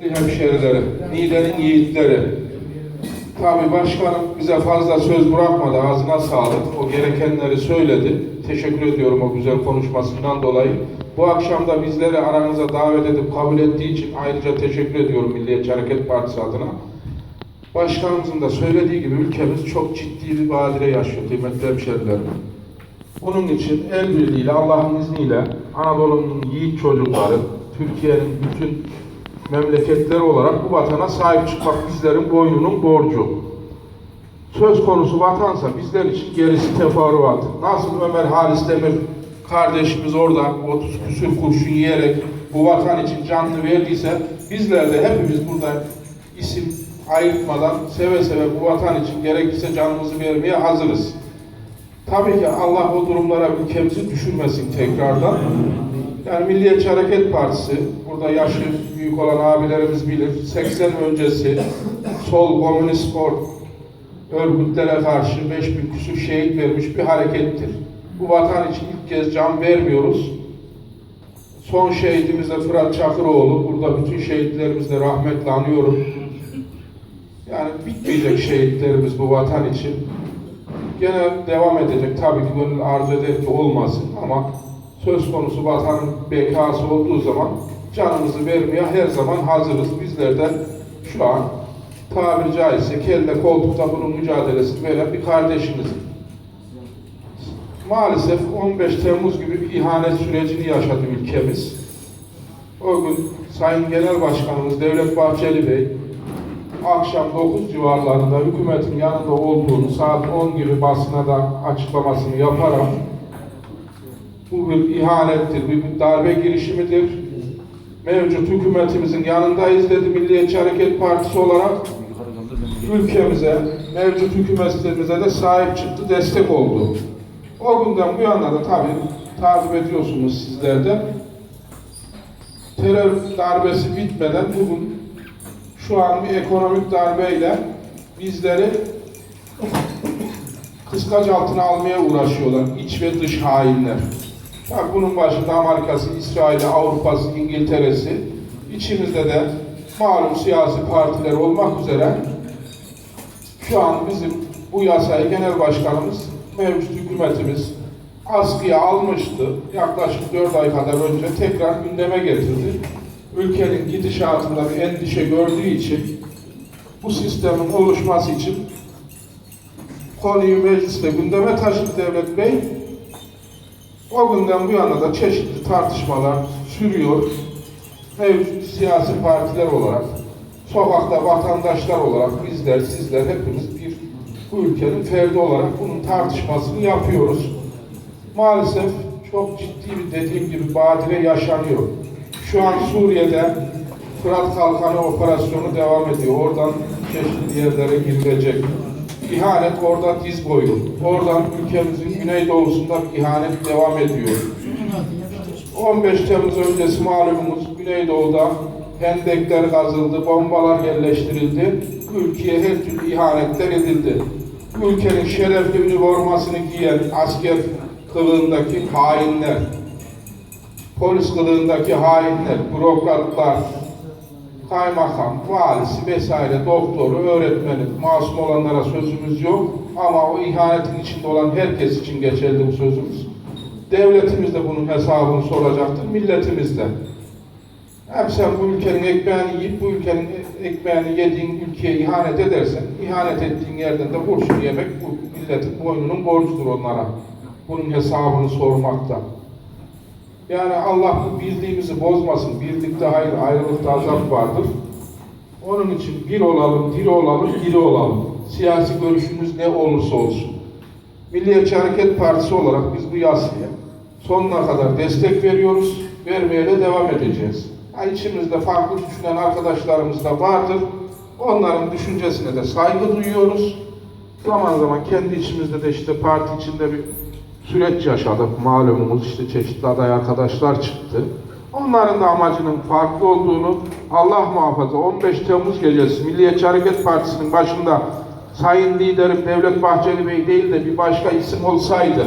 hemşerileri, Niğde'nin yiğitleri. Tabi başkanım bize fazla söz bırakmadı, ağzına sağlık. O gerekenleri söyledi. Teşekkür ediyorum o güzel konuşmasından dolayı. Bu akşam da bizleri aranıza davet edip kabul ettiği için ayrıca teşekkür ediyorum Milliyetçi Hareket Partisi adına. Başkanımızın da söylediği gibi ülkemiz çok ciddi bir badire yaşıyor kıymetli hemşerilerim. Bunun için el birliğiyle, Allah'ın izniyle Anadolu'nun yiğit çocukları, Türkiye'nin bütün memleketleri olarak bu vatana sahip çıkmak bizlerin boynunun borcu. Söz konusu vatansa bizler için gerisi teferruat. Nasıl Ömer Halis Demir kardeşimiz orada 30 küsür kurşun yiyerek bu vatan için canını verdiyse bizler de hepimiz burada isim ayırtmadan seve seve bu vatan için gerekirse canımızı vermeye hazırız. Tabii ki Allah o durumlara ülkemizi düşürmesin tekrardan. Yani Milliyetçi Hareket Partisi, burada yaşı büyük olan abilerimiz bilir, 80 öncesi sol komünist spor örgütlere karşı 5000 küsur şehit vermiş bir harekettir. Bu vatan için ilk kez can vermiyoruz. Son şehidimiz de Fırat Çakıroğlu. Burada bütün şehitlerimizle rahmetle anıyorum. Yani bitmeyecek şehitlerimiz bu vatan için. Gene devam edecek. Tabii ki gönül arzu eder ki olmasın ama söz konusu vatanın bekası olduğu zaman canımızı vermeye her zaman hazırız. Bizler de şu an tabiri caizse kelle koltukta bunun mücadelesini veren bir kardeşimiz. Maalesef 15 Temmuz gibi bir ihanet sürecini yaşadı ülkemiz. O gün Sayın Genel Başkanımız Devlet Bahçeli Bey akşam 9 civarlarında hükümetin yanında olduğunu saat 10 gibi basına da açıklamasını yaparak bu bir ihanettir, bir darbe girişimidir. Mevcut hükümetimizin yanındayız dedi Milliyetçi Hareket Partisi olarak. Ülkemize, mevcut hükümetimize de sahip çıktı, destek oldu. O günden bu yana da tabii takip ediyorsunuz sizler de. Terör darbesi bitmeden bugün şu an bir ekonomik darbeyle bizleri kıskaç altına almaya uğraşıyorlar. iç ve dış hainler. Tabii bunun başında Amerika'sı, İsrail'i, Avrupa'sı, İngiltere'si, içimizde de malum siyasi partiler olmak üzere şu an bizim bu yasayı genel başkanımız, mevcut hükümetimiz askıya almıştı. Yaklaşık 4 ay kadar önce tekrar gündeme getirdi. Ülkenin gidişatında bir endişe gördüğü için bu sistemin oluşması için konuyu mecliste gündeme taşıdı Devlet Bey. O günden bu yana da çeşitli tartışmalar sürüyor. Mevcut siyasi partiler olarak, sokakta vatandaşlar olarak bizler, sizler hepimiz bir bu ülkenin ferdi olarak bunun tartışmasını yapıyoruz. Maalesef çok ciddi bir dediğim gibi badire yaşanıyor. Şu an Suriye'de Fırat Kalkanı operasyonu devam ediyor. Oradan çeşitli yerlere girilecek. İhanet orada diz boyu. Oradan ülkemizin güneydoğusunda ihanet devam ediyor. 15 Temmuz öncesi malumunuz Güneydoğu'da hendekler kazıldı, bombalar yerleştirildi. Ülkeye her türlü ihanetler edildi. Ülkenin şerefli üniformasını giyen asker kılığındaki hainler, polis kılığındaki hainler, bürokratlar, kaymakam, valisi vesaire, doktoru, öğretmeni, masum olanlara sözümüz yok. Ama o ihanetin içinde olan herkes için geçerli bu sözümüz. Devletimiz de bunun hesabını soracaktır, milletimiz de. Hem sen bu ülkenin ekmeğini yiyip bu ülkenin ekmeğini yediğin ülkeye ihanet edersen, ihanet ettiğin yerden de kurşun yemek bu milletin boynunun borcudur onlara. Bunun hesabını sormakta. Yani Allah bu birliğimizi bozmasın. Birlikte hayır, ayrılıkta azap vardır. Onun için bir olalım, diri olalım, diri olalım. Siyasi görüşümüz ne olursa olsun. Milliyetçi Hareket Partisi olarak biz bu yasaya sonuna kadar destek veriyoruz. Vermeye de devam edeceğiz. Ha, içimizde farklı düşünen arkadaşlarımız da vardır. Onların düşüncesine de saygı duyuyoruz. Zaman zaman kendi içimizde de işte parti içinde bir süreç yaşadık. Malumumuz işte çeşitli aday arkadaşlar çıktı. Onların da amacının farklı olduğunu Allah muhafaza 15 Temmuz gecesi Milliyetçi Hareket Partisi'nin başında Sayın Liderim Devlet Bahçeli Bey değil de bir başka isim olsaydı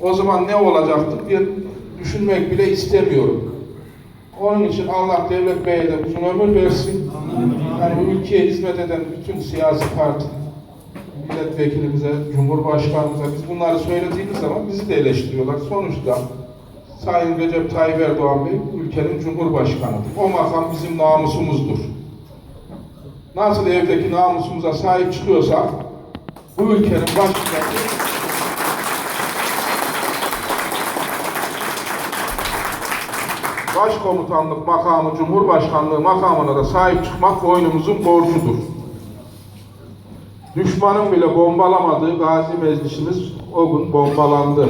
o zaman ne olacaktı bir düşünmek bile istemiyorum. Onun için Allah Devlet Bey'e de uzun ömür versin. Yani ülkeye hizmet eden bütün siyasi parti milletvekilimize, cumhurbaşkanımıza biz bunları söylediğimiz zaman bizi de eleştiriyorlar. Sonuçta Sayın Recep Tayyip Erdoğan Bey ülkenin cumhurbaşkanıdır. O makam bizim namusumuzdur. Nasıl evdeki namusumuza sahip çıkıyorsak bu ülkenin başkanı Başkomutanlık makamı, Cumhurbaşkanlığı makamına da sahip çıkmak boynumuzun borcudur. Düşmanın bile bombalamadığı Gazi Meclisimiz o gün bombalandı.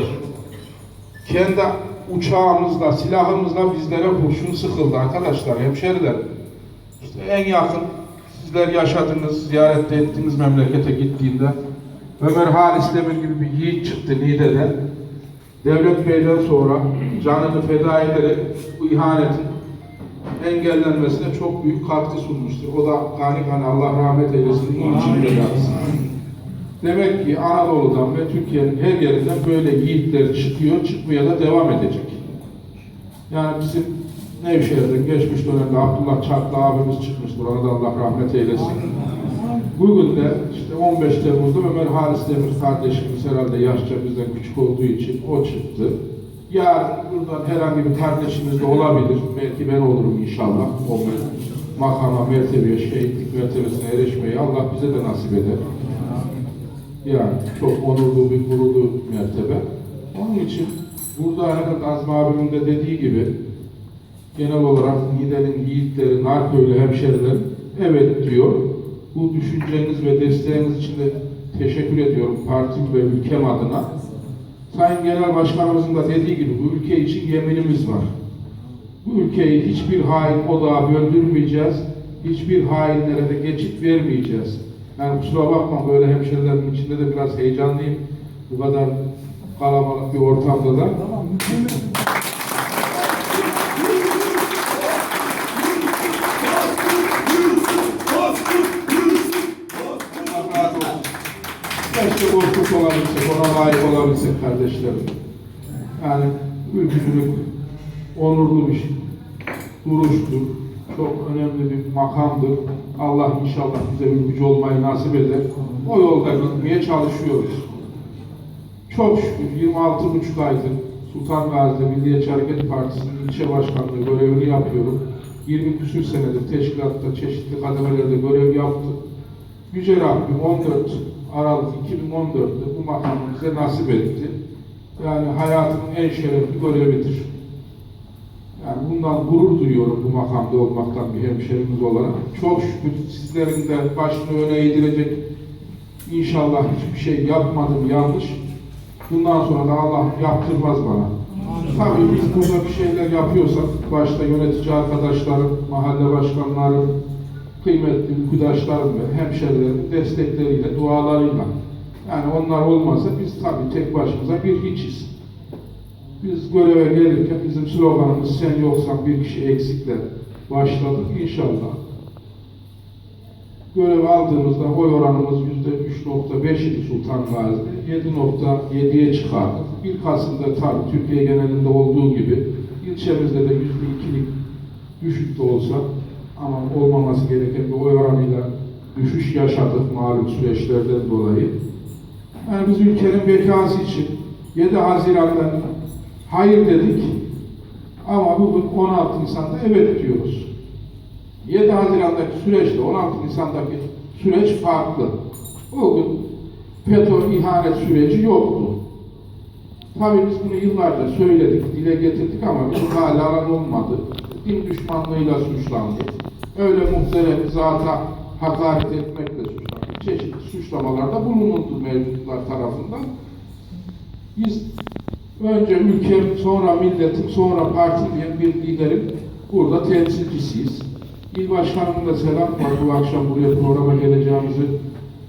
Kendi uçağımızla, silahımızla bizlere kurşun sıkıldı arkadaşlar, hemşeriler. İşte en yakın, sizler yaşadınız, ziyarette ettiğiniz memlekete gittiğinde Ömer Halis Demir gibi bir yiğit çıktı Niğde'den. Devlet Bey'den sonra canını feda ederek bu ihanetin engellenmesine çok büyük katkı sunmuştur. O da gani gani Allah rahmet eylesin, nur içinde yatsın. Demek ki Anadolu'dan ve Türkiye'nin her yerinden böyle yiğitler çıkıyor, çıkmaya da devam edecek. Yani bizim Nevşehir'den geçmiş dönemde Abdullah Çaklı abimiz çıkmıştır, ona da Allah rahmet eylesin. Bugün de işte 15 Temmuz'da Ömer Halis Demir kardeşimiz herhalde yaşça bizden küçük olduğu için o çıktı. Yarın buradan herhangi bir kardeşimiz de olabilir. Belki ben olurum inşallah. O makama, mertebeye, şehitlik mertebesine erişmeyi Allah bize de nasip eder. Yani çok onurlu bir gururlu mertebe. Onun için burada herhalde Azmi abimin de dediği gibi genel olarak Niğde'nin yiğitleri, Narköylü hemşeriler evet diyor. Bu düşünceniz ve desteğiniz için de teşekkür ediyorum partim ve ülkem adına. Sayın Genel Başkanımızın da dediği gibi bu ülke için yeminimiz var. Bu ülkeyi hiçbir hain odağa böldürmeyeceğiz. Hiçbir hainlere de geçit vermeyeceğiz. Yani kusura bakma böyle hemşerilerin içinde de biraz heyecanlıyım. Bu kadar kalabalık bir ortamda da. Allah olabilsek, ona layık olabilsek kardeşlerim. Yani ülkücülük onurlu bir şey. duruştur. Çok önemli bir makamdır. Allah inşallah bize ülkücü olmayı nasip eder. O yolda gitmeye çalışıyoruz. Çok şükür 26 buçuk aydır Sultan Gazi'de Milliyetçi Hareket Partisi'nin ilçe başkanlığı görevini yapıyorum. 20 küsür senedir teşkilatta çeşitli kademelerde görev yaptım. Yüce Rabbim 14 Aralık 2014'te bu makamı bize nasip etti. Yani hayatımın en şerefli görevidir. Yani bundan gurur duyuyorum bu makamda olmaktan bir hemşerimiz olarak. Çok şükür sizlerin de başını öne eğdirecek inşallah hiçbir şey yapmadım yanlış. Bundan sonra da Allah yaptırmaz bana. Tabii biz burada bir şeyler yapıyorsak, başta yönetici arkadaşlarım, mahalle başkanlarım, kıymetli ülküdaşlarım ve hemşerilerin destekleriyle, dualarıyla. Yani onlar olmasa biz tabii tek başımıza bir hiçiz. Biz göreve gelirken bizim sloganımız sen yoksan bir kişi eksikle başladık inşallah. Görev aldığımızda oy oranımız yüzde 3.5 idi Sultan Gazi'de. 7.7'ye çıkardık. 1 Kasım'da tabii Türkiye genelinde olduğu gibi ilçemizde de yüzde ikilik düşük de olsa ama olmaması gereken bir oy oranıyla düşüş yaşadık malum süreçlerden dolayı. Yani biz ülkenin bekası için 7 Haziran'dan hayır dedik ama bugün 16 Nisan'da evet diyoruz. 7 Haziran'daki süreçle 16 Nisan'daki süreç farklı. O gün FETÖ ihanet süreci yoktu. Tabii biz bunu yıllarca söyledik, dile getirdik ama bizim hala olmadı. Din düşmanlığıyla suçlandık. Öyle muhterem zata hakaret etmekle suçlandık. Çeşitli suçlamalarda bulunuldu mevcutlar tarafından. Biz önce ülkem, sonra milletim, sonra partim diyen bir liderin burada temsilcisiyiz. İl başkanımın da selam var. Bu akşam buraya programa geleceğimizi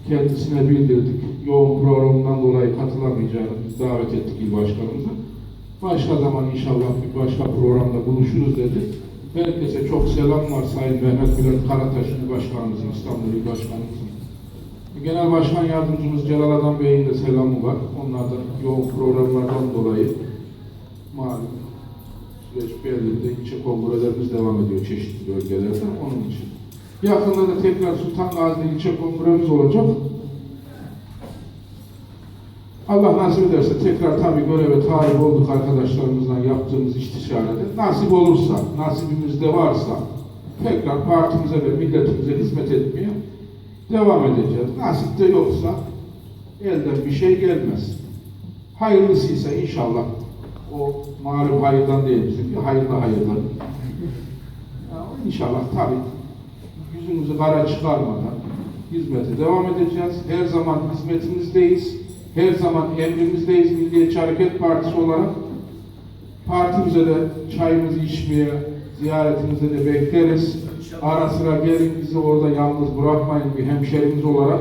kendisine bildirdik. Yoğun programından dolayı katılamayacağını davet ettik il başkanımıza. Başka zaman inşallah bir başka programda buluşuruz dedi. Herkese çok selam var Sayın Mehmet Bülent Karataş İl Başkanımızın, İstanbul İl Başkanımızın. Genel Başkan Yardımcımız Celal Adam Bey'in de selamı var. Onlardan yoğun programlardan dolayı malum süreç belirli. İlçe kongrelerimiz devam ediyor çeşitli bölgelerde. Onun için. Yakında da tekrar Sultan Gazi'de ilçe kongremiz olacak. Allah nasip ederse tekrar tabii göreve talip olduk arkadaşlarımızla yaptığımız istişarede. Nasip olursa, nasibimizde varsa tekrar partimize ve milletimize hizmet etmeye devam edeceğiz. Nasip de yoksa elden bir şey gelmez. Hayırlısıysa inşallah o malum hayırdan değil bizimki hayırlı hayırlı. Ya, İnşallah tabii yüzümüzü kara çıkarmadan hizmete devam edeceğiz. Her zaman hizmetinizdeyiz. Her zaman emrimizdeyiz Milliyetçi Hareket Partisi olarak. Partimize de çayımızı içmeye, ziyaretinize de bekleriz. Ara sıra gelin bizi orada yalnız bırakmayın bir hemşerimiz olarak.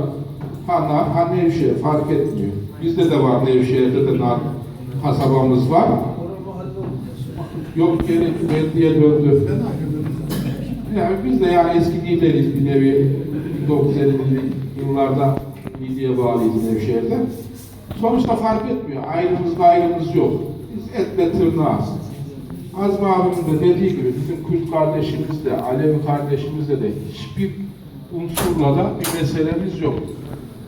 Ha, na- ha Nevşehir fark etmiyor. Bizde de var Nevşehir'de de nar kasabamız var. Yok geri belediye döndü. Yani biz de yani eski lideriz bir nevi 1950'li yıllarda Milliye bağlıyız Nevşehir'de. Sonuçta fark etmiyor. Ayrımız gayrımız yok. Biz et ve tırnağız. Azmi abimin de dediği gibi bizim Kürt kardeşimiz de, Alevi kardeşimizle de hiçbir unsurla da bir meselemiz yok.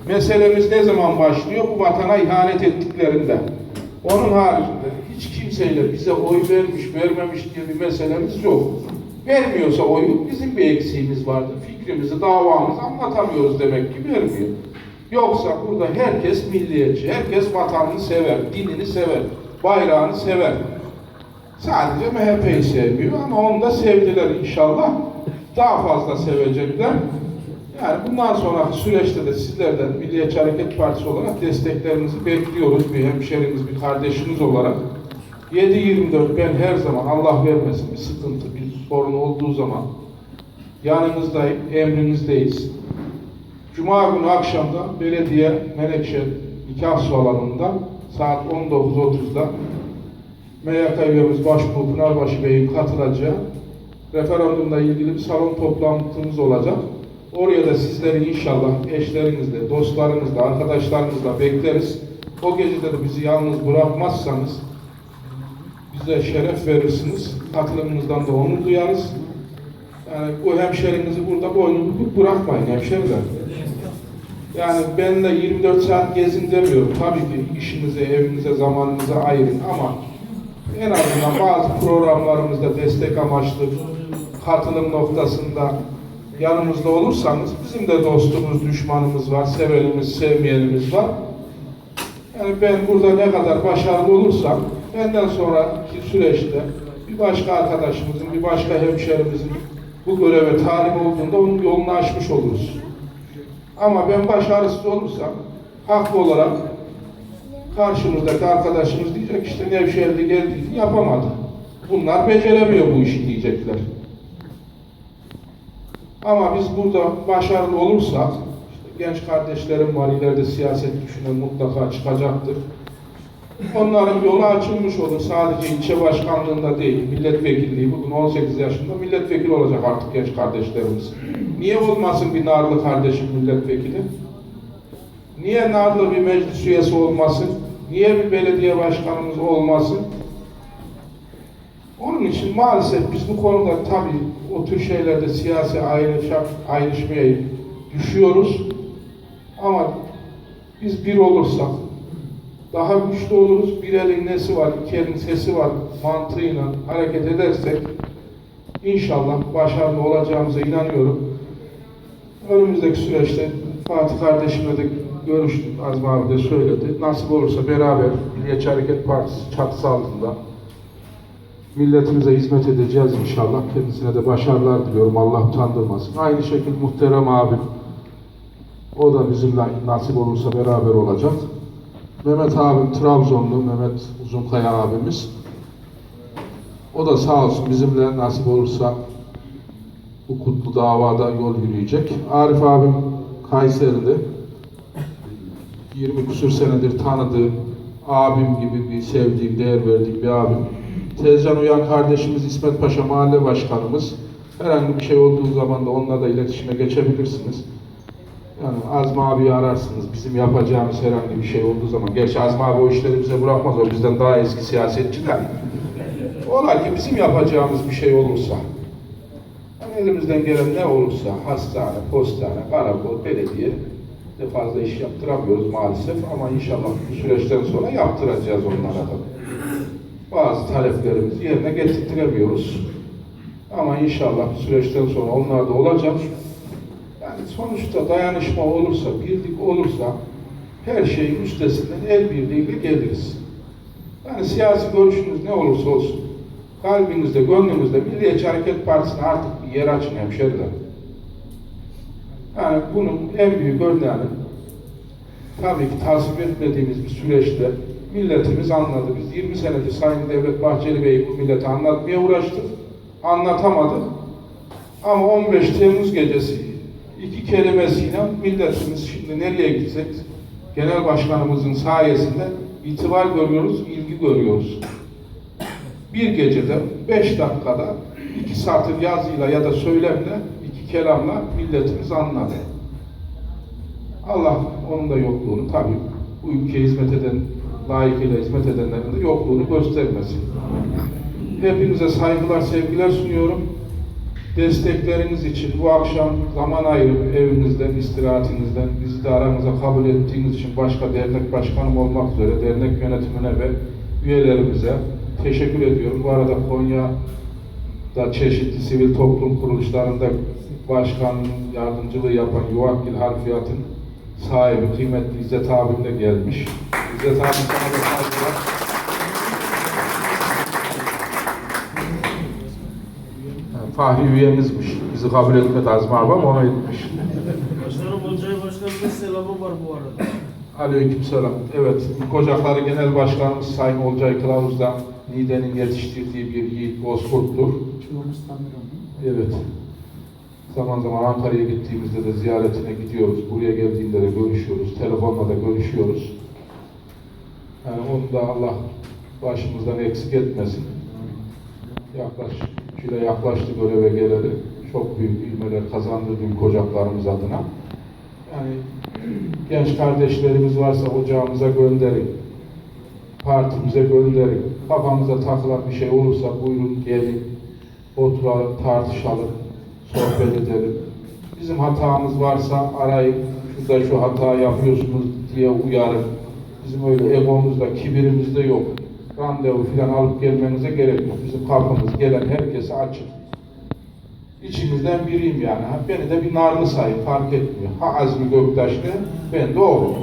Meselemiz ne zaman başlıyor? Bu vatana ihanet ettiklerinde. Onun haricinde hiç kimseyle bize oy vermiş, vermemiş diye bir meselemiz yok. Vermiyorsa oyu bizim bir eksiğimiz vardır. Fikrimizi, davamızı anlatamıyoruz demek ki vermiyor. Yoksa burada herkes milliyetçi, herkes vatanını sever, dinini sever, bayrağını sever. Sadece MHP'yi sevmiyor ama onu da sevdiler inşallah. Daha fazla sevecekler. Yani bundan sonraki süreçte de sizlerden Milliyetçi Hareket Partisi olarak desteklerinizi bekliyoruz. Bir hemşerimiz, bir kardeşiniz olarak. 7-24 ben her zaman Allah vermesin bir sıkıntı, bir sorun olduğu zaman yanınızdayım, emrinizdeyiz. Cuma günü akşamda belediye Menekşe nikah salonunda saat 19.30'da MYK üyemiz Başbuğ Pınarbaşı Bey'in katılacağı referandumla ilgili bir salon toplantımız olacak. Oraya da sizleri inşallah eşlerinizle, dostlarınızla, arkadaşlarınızla bekleriz. O gece de bizi yalnız bırakmazsanız bize şeref verirsiniz. Katılımınızdan da onur duyarız. Yani bu hemşerinizi burada boynu bırakmayın hemşeriler. Yani ben de 24 saat gezin demiyorum. Tabii ki işinize, evinize, zamanınıza ayırın ama en azından bazı programlarımızda destek amaçlı katılım noktasında yanımızda olursanız bizim de dostumuz, düşmanımız var, sevenimiz, sevmeyenimiz var. Yani ben burada ne kadar başarılı olursam benden sonraki süreçte bir başka arkadaşımızın, bir başka hemşerimizin bu göreve talip olduğunda onun yolunu açmış oluruz. Ama ben başarısız olursam haklı olarak karşımızdaki arkadaşımız diyecek işte Nevşehir'de geldi yapamadı. Bunlar beceremiyor bu işi diyecekler. Ama biz burada başarılı olursak işte genç kardeşlerim var ileride siyaset düşünen mutlaka çıkacaktır. Onların yolu açılmış olur. Sadece ilçe başkanlığında değil, milletvekilliği. Bugün 18 yaşında milletvekili olacak artık genç kardeşlerimiz. Niye olmasın bir Narlı kardeşim milletvekili? Niye Narlı bir meclis üyesi olmasın? Niye bir belediye başkanımız olmasın? Onun için maalesef biz bu konuda tabii o tür şeylerde siyasi ayrışmaya düşüyoruz. Ama biz bir olursak daha güçlü oluruz. Bir elin nesi var, iki elin sesi var mantığıyla hareket edersek inşallah başarılı olacağımıza inanıyorum. Önümüzdeki süreçte Fatih kardeşimle de görüştük. Azmi abi de söyledi. Nasip olursa beraber Milliyetçi Hareket Partisi çatısı altında milletimize hizmet edeceğiz inşallah. Kendisine de başarılar diliyorum. Allah utandırmasın. Aynı şekilde muhterem abim o da bizimle nasip olursa beraber olacak. Mehmet abim Trabzonlu, Mehmet Uzunkaya abimiz. O da sağ olsun bizimle nasip olursa bu kutlu davada yol yürüyecek. Arif abim Kayserili. 20 küsür senedir tanıdığım, abim gibi bir sevdiğim, değer verdiğim bir abim. Tezcan Uyan kardeşimiz İsmet Paşa Mahalle Başkanımız. Herhangi bir şey olduğu zaman da onunla da iletişime geçebilirsiniz. Yani Azmi abiyi ararsınız. Bizim yapacağımız herhangi bir şey olduğu zaman. Gerçi Azmi abi o işleri bize bırakmaz. O bizden daha eski siyasetçiler. ola ki bizim yapacağımız bir şey olursa, yani elimizden gelen ne olursa, hastane, postane, karakol, belediye de fazla iş yaptıramıyoruz maalesef ama inşallah bu süreçten sonra yaptıracağız onlara da. Bazı taleplerimizi yerine getirtiremiyoruz. Ama inşallah süreçten sonra onlar da olacak. Sonuçta dayanışma olursa, birlik olursa her şeyin üstesinden el birliğiyle geliriz. Yani siyasi görüşünüz ne olursa olsun, kalbinizde, gönlünüzde Milliyetçi Hareket Partisi'ne artık bir yer açın hemşeriler. Yani bunun en büyük örneğini tabii ki tasvip etmediğimiz bir süreçte milletimiz anladı. Biz 20 senedir Sayın Devlet Bahçeli Bey'i bu millete anlatmaya uğraştık. Anlatamadı. Ama 15 Temmuz gecesi iki kelimesiyle milletimiz şimdi nereye gitsek genel başkanımızın sayesinde itibar görüyoruz, ilgi görüyoruz. Bir gecede beş dakikada iki satır yazıyla ya da söylemle iki kelamla milletimiz anladı. Allah onun da yokluğunu tabii bu ülkeye hizmet eden, layıkıyla hizmet edenlerin de yokluğunu göstermesin. Hepinize saygılar, sevgiler sunuyorum. Destekleriniz için bu akşam zaman ayırıp evinizden, istirahatinizden bizi de aranıza kabul ettiğiniz için başka dernek başkanım olmak üzere dernek yönetimine ve üyelerimize teşekkür ediyorum. Bu arada Konya'da çeşitli sivil toplum kuruluşlarında başkan yardımcılığı yapan Yuvakgil Harfiyat'ın sahibi kıymetli İzzet abim de gelmiş. İzzet abim sana da saygılar. Fahri üyemizmiş. Bizi kabul etmedi Azmi abi ama ona etmiş. Başkanım Olcay Başkanım'ın selamı var bu arada. Aleykümselam. Evet, Kocakları Genel Başkanımız Sayın Olcay Kılavuz'dan Nide'nin yetiştirdiği bir yiğit Bozkurt'tur. Evet. Zaman zaman Ankara'ya gittiğimizde de ziyaretine gidiyoruz. Buraya geldiğinde de görüşüyoruz. Telefonla da görüşüyoruz. Yani onu da Allah başımızdan eksik etmesin. Yaklaş, şöyle yaklaştı göreve geleli. Çok büyük ilmeler kazandırdı ülke ocaklarımız adına. Yani genç kardeşlerimiz varsa ocağımıza gönderin. Partimize gönderin. Kafamıza takılan bir şey olursa buyurun gelin. Oturalım, tartışalım, sohbet edelim. Bizim hatamız varsa arayın. Şurada şu hata yapıyorsunuz diye uyarın. Bizim öyle egomuzda, kibirimizde yok. Randevu falan alıp gelmenize gerek yok. Bizim kapımız gelen herkese açık. İçimizden biriyim yani. Ha, beni de bir narlı sayın fark etmiyor. Ha Azmi Göktaşlı, ben de oğlum.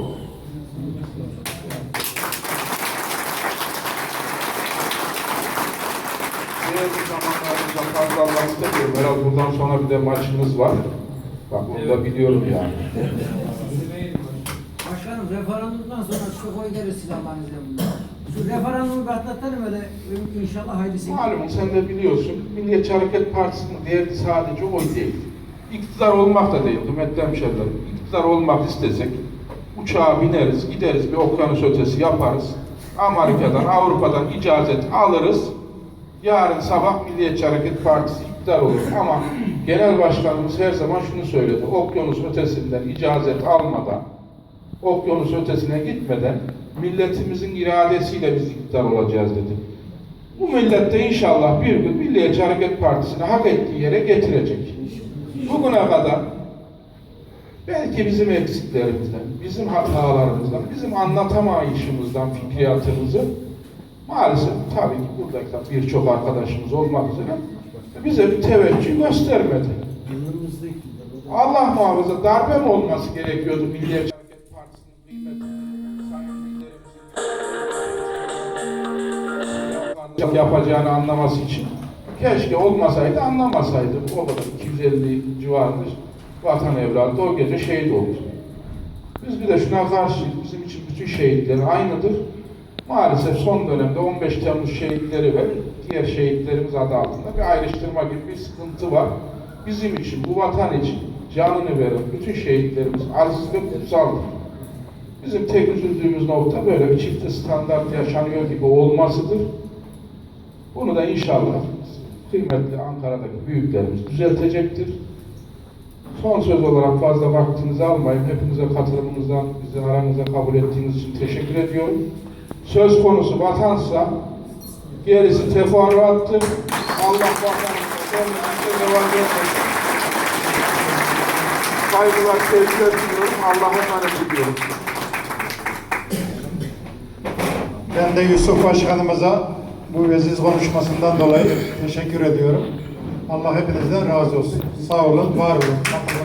Değerli zamanlarımızda fazla Allah istemiyorum. Herhalde bundan sonra bir de maçımız var. Bak onu da biliyorum yani. Başkanım referandumdan sonra çok oy gelir silahlarınızla bunlar. Referandumu bir atlatalım öyle inşallah hayırlısı. Malum sen de biliyorsun, Milliyetçi Hareket Partisi'nin derdi sadece oy değil. İktidar olmak da değil, kıymetli hemşehrilerim. İktidar olmak istesek, uçağa bineriz, gideriz bir okyanus ötesi yaparız. Amerika'dan, Avrupa'dan icazet alırız. Yarın sabah Milliyetçi Hareket Partisi iktidar olur. Ama genel başkanımız her zaman şunu söyledi. Okyanus ötesinden icazet almadan, okyanus ötesine gitmeden milletimizin iradesiyle biz iktidar olacağız dedi. Bu millet de inşallah bir gün Milliyetçi Hareket Partisi'ni hak ettiği yere getirecek. Bugüne kadar belki bizim eksiklerimizden, bizim hatalarımızdan, bizim anlatamayışımızdan fikriyatımızı maalesef tabii ki buradaki birçok arkadaşımız olmak üzere bize bir teveccüh göstermedi. Allah muhafaza darbe mi olması gerekiyordu Milliyetçi liderimizin yapacağını anlaması için keşke olmasaydı anlamasaydı. O kadar 250 civarında vatan evladı o gece şehit oldu. Biz bir de şuna karşı bizim için bütün şehitler aynıdır. Maalesef son dönemde 15 Temmuz şehitleri ve diğer şehitlerimiz adı altında bir ayrıştırma gibi bir sıkıntı var. Bizim için, bu vatan için canını veren bütün şehitlerimiz aziz ve kutsaldır. Bizim tek üzüldüğümüz nokta böyle bir çifte standart yaşanıyor gibi olmasıdır. Bunu da inşallah kıymetli Ankara'daki büyüklerimiz düzeltecektir. Son söz olarak fazla vaktinizi almayın. Hepinize katılımınızdan, bizi aranızda kabul ettiğiniz için teşekkür ediyorum. Söz konusu vatansa Gerisi teferruattır. Allah vatanımıza kendimize devam etmesin. Saygılar, sevgiler sunuyorum. Allah'a emanet ediyorum. Ben de Yusuf Başkanımıza bu veziz konuşmasından dolayı teşekkür ediyorum. Allah hepinizden razı olsun. Sağ olun, var olun.